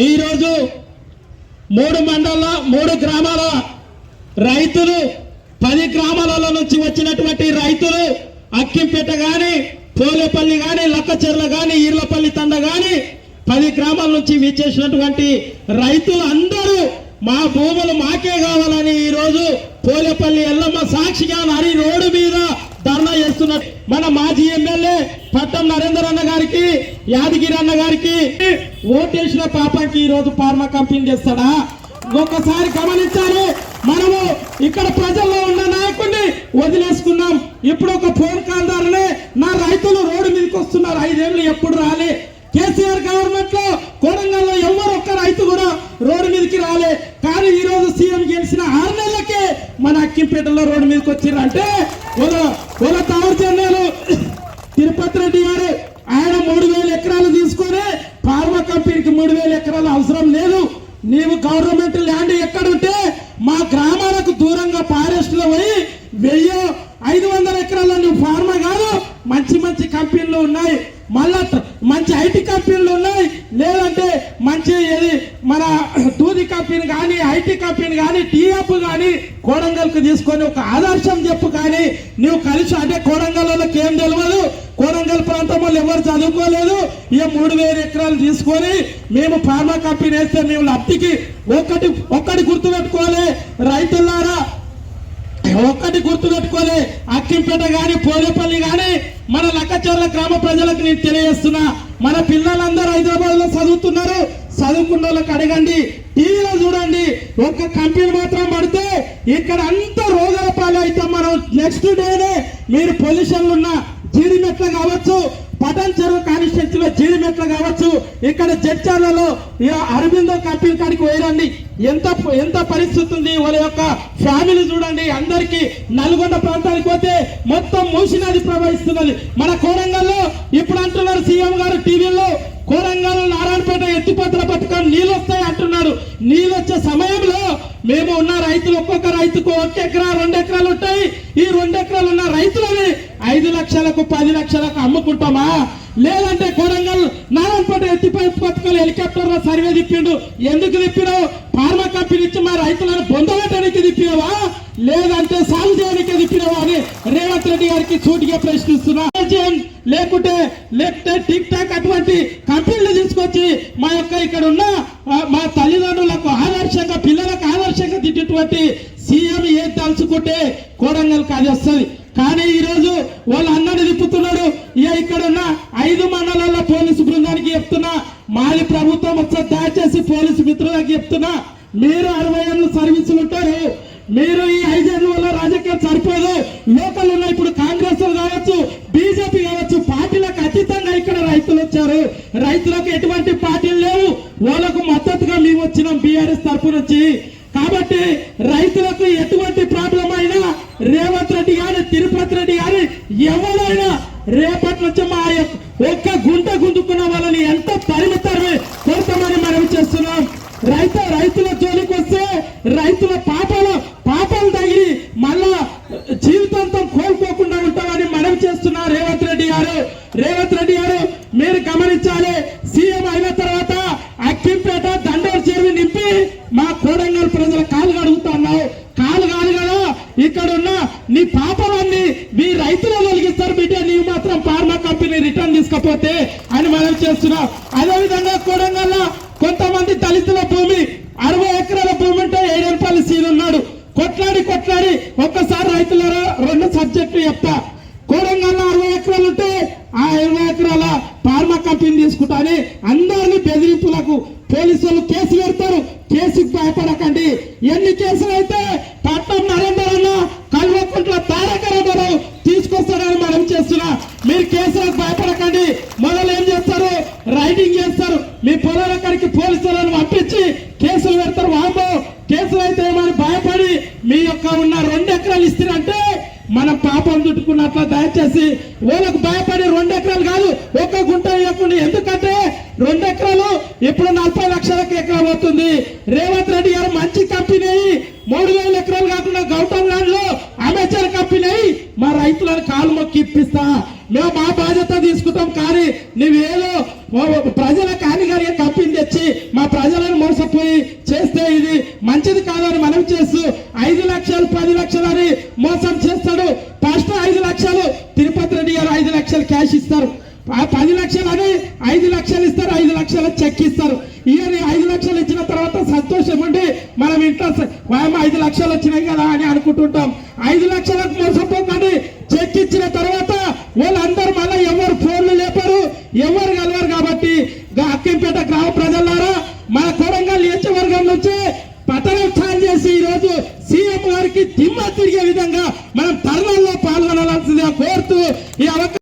ఈరోజు మూడు మండల మూడు గ్రామాల రైతులు పది గ్రామాలలో నుంచి వచ్చినటువంటి రైతులు అక్కింపేట కానీ పోలేపల్లి కానీ లక్కచెర్ల కానీ ఈర్లపల్లి తండ కానీ పది గ్రామాల నుంచి విచ్చేసినటువంటి రైతులు అందరూ మా భూములు మాకే కావాలని ఈరోజు పోలేపల్లి ఎల్లమ్మ సాక్షిగా నరి రోడ్డు మీద ధర్నా చేస్తున్నారు మన మాజీ ఎమ్మెల్యే పట్టం నరేందర్ అన్న గారికి యాదగిరి అన్న గారికి ఓటేసిన పాపంకి ఈ రోజు ఫార్మా కంపెనీ చేస్తాడా? ఒక్కసారి గమనించాలి. మనము ఇక్కడ ప్రజల్లో ఉన్న నాయకుడిని వదిలేసుకున్నాం. ఇప్పుడు ఒక ఫోన్ కాల్ ద్వారానే నా రైతులు రోడ్డు మీదకి వస్తున్నారు. ఐదేళ్ళు ఎప్పుడు రాలే. కేసీఆర్ గవర్నమెంట్లో కొడంగల్లో ఎవరు ఒక్క రైతు కూడా రోడ్డు మీదకి రాలే. కానీ ఈ రోజు సీఎం గెలిచిన ఆరు నెలలకి మన అక్కింపేటలో రోడ్డు మీదకి వచ్చిర్రంటే ఒక ఒక తావర్ తిరుపతి రెడ్డి గారు ఆయన మూడు వేల ఎకరాలు తీసుకొని ఫార్మా కంపెనీకి మూడు వేల ఎకరాలు అవసరం లేదు. నీవు గవర్నమెంట్ ల్యాండ్ ఎక్కడుంటే మా గ్రామాలకు దూరంగా ఫారెస్ట్లో పోయి వెయ్యి ఐదు వందల ఎకరాల నువ్వు ఫార్మా కాదు మంచి మంచి కంపెనీలు ఉన్నాయి. మళ్ళా మంచి ఐటీ కంపెనీలు ఉన్నాయి. లేదంటే మంచి ఏది మన దూది కంపెనీ కానీ ఐటీ కంపెనీ కానీ టీఎఫ్ కానీ కోడంగల్కి తీసుకొని ఒక ఆదర్శం చెప్పు కానీ నువ్వు కలిసి అంటే కోడంగల్ వాళ్ళకి ఏం తెలియదు కోడంగల్ ప్రాంతం వాళ్ళు ఎవరు చదువుకోలేదు. ఇక మూడు వేల ఎకరాలు తీసుకొని మేము ఫార్మా కంపెనీ వేస్తే మేము లబ్ధికి ఒక్కటి ఒక్కటి గుర్తుపెట్టుకోవాలి. రైతులారా ఒక్కటి గుర్తు పెట్టుకోలే అక్కింపేట గాని పోలేపల్లి గాని మన లక్కచర్ల గ్రామ ప్రజలకు నేను తెలియజేస్తున్నా. మన పిల్లలందరూ హైదరాబాద్లో చదువుతున్నారు. చదువుకున్న వాళ్ళకి అడగండి. టీవీలో చూడండి. ఒక్క కంపెనీ మాత్రం పడితే ఇక్కడ అంత రోగాల పాలు అయితే మనం నెక్స్ట్ డేనే మీరు పొల్యూషన్లు ఉన్న జీడిమెట్ల కావచ్చు పటన్ చెరువు కాన్స్టిట్యూన్సీ జీడిమెట్ల కావచ్చు ఇక్కడ జడ్చాలలో అరవిందో కంపెనీ కాడికి పోయిరండి. ఎంత ఎంత పరిస్థితి ఉంది? వాళ్ళ యొక్క ఫ్యామిలీ చూడండి అందరికి నల్గొండ ప్రాంతానికి పోతే మొత్తం మూసి నది ప్రవహిస్తున్నది. మన కోరంగల్లో ఇప్పుడు అంటున్నారు సీఎం గారు టీవీలో కోరంగల్ నారాయణపేట ఎత్తిపోతల పథకం నీళ్ళు వస్తాయి అంటున్నారు. నీళ్ళు వచ్చే సమయంలో మేము ఉన్న రైతులు ఒక్కొక్క రైతుకు ఒక ఎకరా రెండు ఎకరాలు ఉంటాయి. ఈ రెండు ఎకరాలు ఉన్న రైతులని ఐదు లక్షలకు పది లక్షలకు అమ్ముకుంటామా? లేదంటే కొరంగల్ నారాయణపేట ఎత్తిపై పథకాలు హెలికాప్టర్లో సర్వే తిప్పిండు. ఎందుకు తిప్పినావు? ఫార్మా కంపెనీ ఇచ్చి మా రైతులను బొందబెట్టడానికి తిప్పినావా? లేదంటే సాగు చేయడానికి తిప్పినావా అని రేవంత్ రెడ్డి గారికి సూటిగా ప్రశ్నిస్తున్నా. లేకుంటే లేకుంటే టిక్ టాక్ అటువంటి కంపెనీలు తీసుకొచ్చి మా యొక్క ఇక్కడ ఉన్న మా తల్లిదండ్రులకు ఆదర్శంగా పిల్లలకు ఆదర్శంగా తిట్టినటువంటి సీఎం ఏం తలుచుకుంటే కోరంగల్ అది వస్తుంది. కానీ ఈ రోజు వాళ్ళ అన్నని తిప్పుతున్నాడు. ఇక ఇక్కడ ఉన్న ఐదు మండలాల పోలీసు బృందానికి చెప్తున్నా మాది ప్రభుత్వం వచ్చే దయచేసి పోలీసు మిత్రులకు చెప్తున్నా మీరు అరవై ఏళ్ళు సర్వీసులు ఉంటారు మీరు ఈ ఐదేళ్ళ వల్ల రాజకీయం సరిపోదు లోకల్ ఉన్న ఇప్పుడు కాంగ్రెస్ కావచ్చు బీజేపీ కావచ్చు పార్టీలకు అతీతంగా ఇక్కడ రైతులు వచ్చారు. రైతులకు ఎటువంటి పార్టీలు లేవు వాళ్ళకు మద్దతుగా మేము వచ్చినాం బీఆర్ఎస్ తరఫు నుంచి. కాబట్టి రైతులకు ఎటువంటి ప్రాబ్లం అయినా రేవంత్ రెడ్డి గాని తిరుపతి రెడ్డి గాని ఎవరైనా రేపటి నుంచి మా యొక్క ఒక్క గుంట గుంజుకున్న వాళ్ళని ఎంత పరిమితమే కొడతామని మనం చేస్తున్నాం. రైతు రైతుల జోలికి వస్తే రైతుల పాపాల పాపాలు తగిలి మళ్ళా జీవితాంతం కోల్పోకుండా ఉంటామని మనం చేస్తున్నా రేవంత్ రెడ్డి గారు. రేవంత్ రెడ్డి గారు మీరు గమనించాలి. సీఎం అయిన తర్వాత అక్కింపేట దండోరు చెరువు నింపి మా కోడంగల్ ప్రజల కాలు కడుగుతున్నావు ఇక్కడ ఉన్న నీ పాపాలన్నీ మీ రైతులు తొలగిస్తారు బిడ్డ. నీవు మాత్రం ఫార్మా కంపెనీ రిటర్న్ తీసుకపోతే అని మనం చేస్తున్నాం. అదే విధంగా కొంతమంది దళితుల భూమి అరవై ఎకరాల భూమి ఉంటే ఏడు రూపాయలు సీన్ ఉన్నాడు. కొట్లాడి కొట్లాడి ఒక్కసారి రైతుల రెండు సబ్జెక్టులు చెప్తా. కోడంగల్ అరవై ఎకరాలు ఉంటే ఆ ఇరవై ఎకరాల ఫార్మా కంపెనీ తీసుకుంటానే అందరినీ బెదిరింపులకు పోలీసులు కేసు పెడతారు. కేసుకు భయపడకండి. ఎన్ని కేసులు అయితే పట్నం నరేందర్ అన్న కల్వకుంట్ల తారక రామారావు తీసుకొస్తాడని చేస్తున్నా మీరు కేసులకు భయపడకండి. మొదలు ఏం చేస్తారు? రైడింగ్ చేస్తారు. మీ పొలాల కాడికి పోలీసులను పంపించి కేసులు పెడతారు. వామో కేసులు అయితే ఏమని భయపడి మీ యొక్క ఉన్న రెండు ఎకరాలు ఇస్తారంటే మనం పాపం చుట్టుకున్నట్లు దయచేసి వాళ్ళకు భయపడి రెండు ఎకరాలు కాదు ఒక్క గుంట ఇవ్వకుండా ఎందుకంటే రెండు ఎకరాలు ఇప్పుడు నలభై లక్షలకు ఎకరం అవుతుంది. రేవంత్ రెడ్డి గారు మంచి కంపెనీ మూడు వేల ఎకరాలు కాకుండా గౌతమ్ ల్యాండ్లో అమెచర్ కంపెనీ మా రైతులను కాలు మొక్కి ఇప్పిస్తా మేము మా బాధ్యత తీసుకుంటాం కానీ నువ్వేదో ఓ ప్రజలకు హానికరంగా తెచ్చి మా ప్రజలను మోసపోయి చేస్తే ఇది మంచిది కాదని మనం చేస్తూ ఐదు లక్షలు పది లక్షలు అని మోసం చేస్తాడు. ఫస్ట్ ఐదు లక్షలు తిరుపతి రెడ్డి గారు ఐదు లక్షలు క్యాష్ ఇస్తారు. ఆ పది లక్షలు అని ఐదు లక్షలు ఇస్తారు ఐదు లక్షలు చెక్ ఇస్తారు. ఇయర్ ఐదు లక్షలు ఇచ్చిన తర్వాత సంతోషం ఉండి మనం ఇంట్లో స- ఐదు లక్షలు వచ్చినాయి కదా అని అనుకుంటుంటాం. ఐదు లక్షలకు మోసపోకండి. చెక్ ఇచ్చిన తర్వాత వాళ్ళందరూ మళ్ళీ ఎవరు ఫోన్లు లేపరు ఎవరు కలవరు కాబట్టి అక్కింపేట గ్రామ ప్రజలారా మన కొడంగల్ నియోజకవర్గం నుంచి పతనోత్సవం చేసి ఈ రోజు సీఎం గారికి దిమ్మ తిరిగే విధంగా మనం తరుణంలో పాల్గొనాల్సిందిగా కోరుతూ ఈ అవకాశం